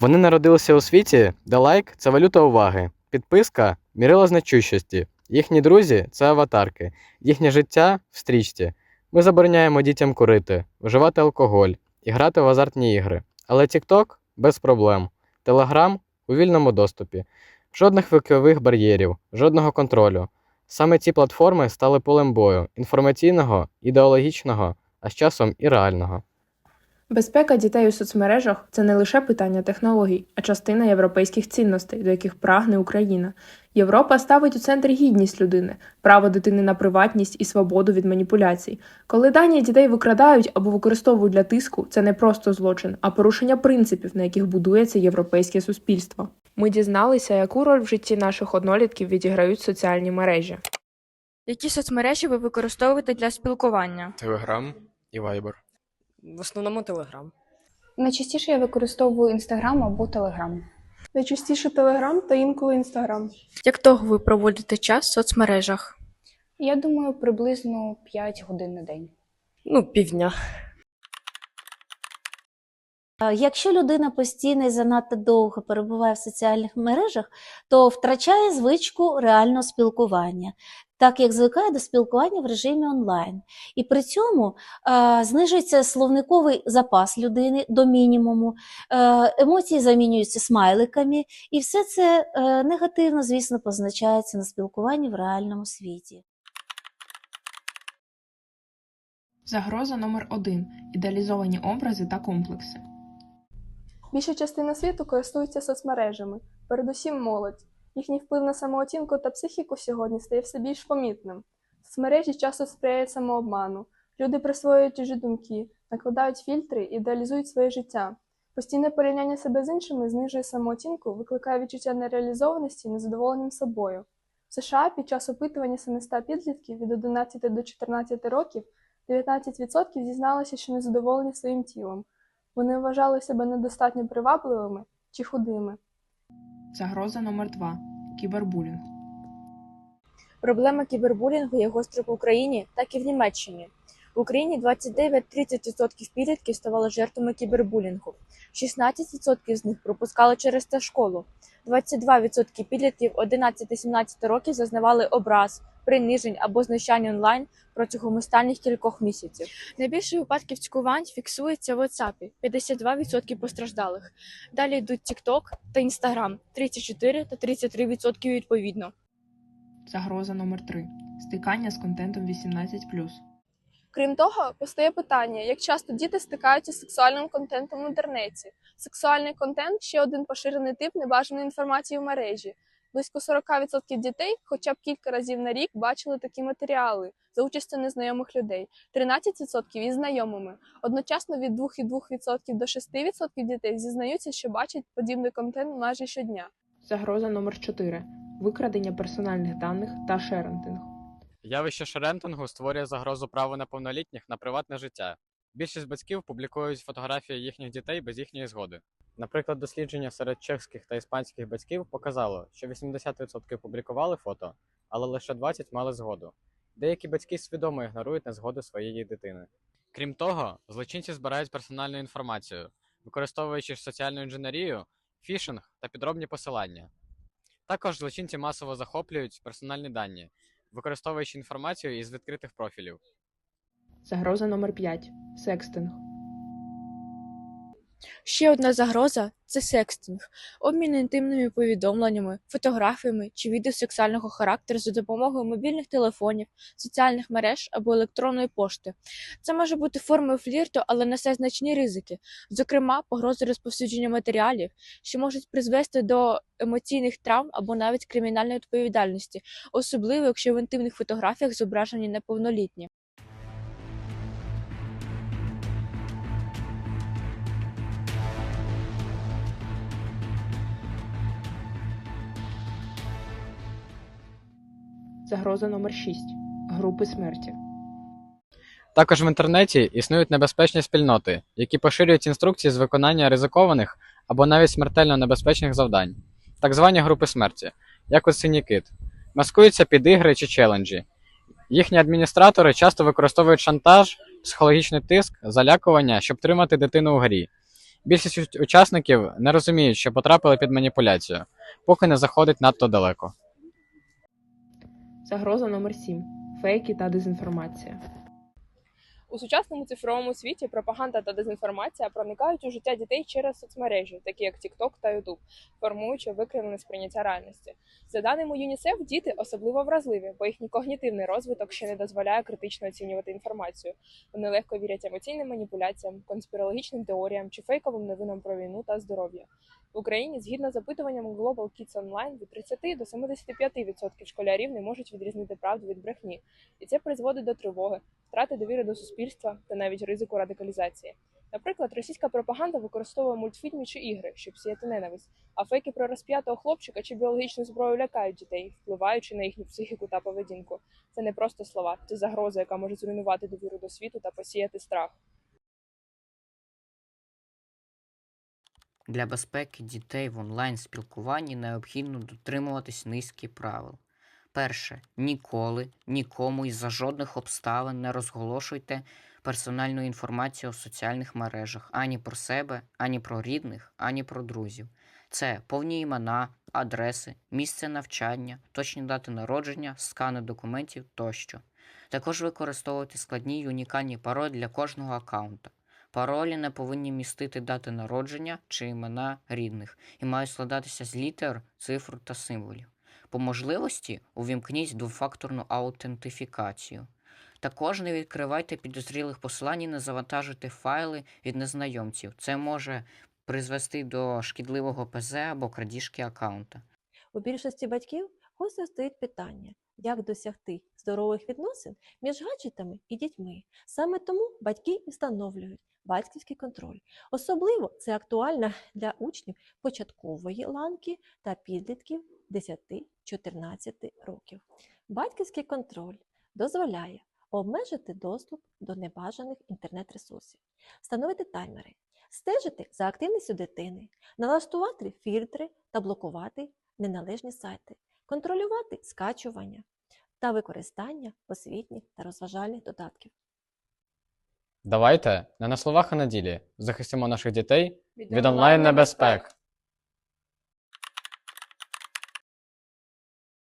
Вони народилися у світі, де лайк це валюта уваги, підписка мірила значущості. Їхні друзі це аватарки, їхнє життя в стрічці. Ми забороняємо дітям курити, вживати алкоголь і грати в азартні ігри. Але TikTok без проблем. Telegram у вільному доступі. Жодних вікових бар'єрів, жодного контролю. Саме ці платформи стали полем бою інформаційного, ідеологічного, а з часом і реального. Безпека дітей у соцмережах це не лише питання технологій, а частина європейських цінностей, до яких прагне Україна. Європа ставить у центр гідність людини, право дитини на приватність і свободу від маніпуляцій. Коли дані дітей викрадають або використовують для тиску, це не просто злочин, а порушення принципів, на яких будується європейське суспільство. Ми дізналися, яку роль в житті наших однолітків відіграють соціальні мережі. Які соцмережі ви використовуєте для спілкування? Телеграм і Viber. В основному Телеграм. Найчастіше я використовую Інстаграм або Телеграм. Найчастіше Телеграм та інколи Інстаграм. Як довго ви проводите час в соцмережах? Я думаю, приблизно 5 годин на день. Ну, півдня. Е, Якщо людина постійно і занадто довго перебуває в соціальних мережах, то втрачає звичку реального спілкування, так як звикає до спілкування в режимі онлайн. І при цьому е, знижується словниковий запас людини до мінімуму, е, емоції замінюються смайликами, і все це е, негативно, звісно, позначається на спілкуванні в реальному світі. Загроза номер один ідеалізовані образи та комплекси. Більша частина світу користується соцмережами, передусім молодь. Їхній вплив на самооцінку та психіку сьогодні стає все більш помітним. Соцмережі часто сприяють самообману. Люди присвоюють чужі думки, накладають фільтри і ідеалізують своє життя. Постійне порівняння себе з іншими знижує самооцінку, викликає відчуття нереалізованості і незадоволенням собою. В США під час опитування 700 підлітків від 11 до 14 років 19% зізналися, що незадоволені своїм тілом. Вони вважали себе недостатньо привабливими чи худими. Загроза номер два кібербулінг. Проблема кібербулінгу є гостро в Україні, так і в Німеччині. В Україні 29-30% підлітків ставали жертвами кібербулінгу. 16% з них пропускали через те школу. 22% підлітків 11-17 років зазнавали образ, принижень або знущань онлайн протягом останніх кількох місяців. Найбільше випадків цькувань фіксується в WhatsApp – 52% постраждалих. Далі йдуть TikTok та Instagram – 34 та 33% відповідно. Загроза номер три стикання з контентом 18+. Крім того, постає питання, як часто діти стикаються з сексуальним контентом в інтернеті. Сексуальний контент ще один поширений тип небажаної інформації в мережі. Близько 40% дітей хоча б кілька разів на рік бачили такі матеріали за участю незнайомих людей, 13% із знайомими. Одночасно від 2,2% до 6% дітей зізнаються, що бачать подібний контент майже щодня. Загроза номер 4 викрадення персональних даних та шерентинг. Явище шерентингу створює загрозу праву неповнолітніх на приватне життя. Більшість батьків публікують фотографії їхніх дітей без їхньої згоди. Наприклад, дослідження серед чеських та іспанських батьків показало, що 80% публікували фото, але лише 20% мали згоду. Деякі батьки свідомо ігнорують незгоду своєї дитини. Крім того, злочинці збирають персональну інформацію, використовуючи соціальну інженерію, фішинг та підробні посилання. Також злочинці масово захоплюють персональні дані, використовуючи інформацію із відкритих профілів. Загроза номер 5 секстинг. Ще одна загроза це секстинг, обмін інтимними повідомленнями, фотографіями чи відео сексуального характеру за допомогою мобільних телефонів, соціальних мереж або електронної пошти. Це може бути формою флірту, але несе значні ризики, зокрема, погрози розповсюдження матеріалів, що можуть призвести до емоційних травм або навіть кримінальної відповідальності, особливо якщо в інтимних фотографіях зображені неповнолітні. Загроза номер 6 групи смерті. Також в інтернеті існують небезпечні спільноти, які поширюють інструкції з виконання ризикованих або навіть смертельно небезпечних завдань, так звані групи смерті, як от синій кит, маскуються під ігри чи челенджі. Їхні адміністратори часто використовують шантаж, психологічний тиск, залякування, щоб тримати дитину у грі. Більшість учасників не розуміють, що потрапили під маніпуляцію, поки не заходить надто далеко. Загроза номер 7. Фейки та дезінформація. У сучасному цифровому світі пропаганда та дезінформація проникають у життя дітей через соцмережі, такі як TikTok та YouTube, формуючи викривлене сприйняття реальності. За даними ЮНІСЕФ, діти особливо вразливі, бо їхній когнітивний розвиток ще не дозволяє критично оцінювати інформацію. Вони легко вірять емоційним маніпуляціям, конспірологічним теоріям чи фейковим новинам про війну та здоров'я. В Україні, згідно з опитуванням Global Kids Online, від 30 до 75% школярів не можуть відрізнити правду від брехні, і це призводить до тривоги, втрати довіри до суспільства та навіть ризику радикалізації. Наприклад, російська пропаганда використовує мультфільми чи ігри, щоб сіяти ненависть, а фейки про розп'ятого хлопчика чи біологічну зброю лякають дітей, впливаючи на їхню психіку та поведінку. Це не просто слова, це загроза, яка може зруйнувати довіру до світу та посіяти страх. Для безпеки дітей в онлайн спілкуванні необхідно дотримуватись низки правил. Перше, ніколи нікому із за жодних обставин не розголошуйте персональну інформацію у соціальних мережах ані про себе, ані про рідних, ані про друзів. Це повні імена, адреси, місце навчання, точні дати народження, скани документів тощо. Також використовуйте складні й унікальні паролі для кожного аккаунта. Паролі не повинні містити дати народження чи імена рідних і мають складатися з літер, цифр та символів. По можливості увімкніть двофакторну аутентифікацію. Також не відкривайте підозрілих послань і не завантажуйте файли від незнайомців. Це може призвести до шкідливого ПЗ або крадіжки аккаунта. У більшості батьків гостро стоїть питання, як досягти здорових відносин між гаджетами і дітьми. Саме тому батьки і встановлюють батьківський контроль. Особливо це актуально для учнів початкової ланки та підлітків 10-14 років. Батьківський контроль дозволяє обмежити доступ до небажаних інтернет-ресурсів, встановити таймери, стежити за активністю дитини, налаштувати фільтри та блокувати неналежні сайти, контролювати скачування та використання освітніх та розважальних додатків. Давайте не на словах, а на ділі захистимо наших дітей від онлайн небезпек.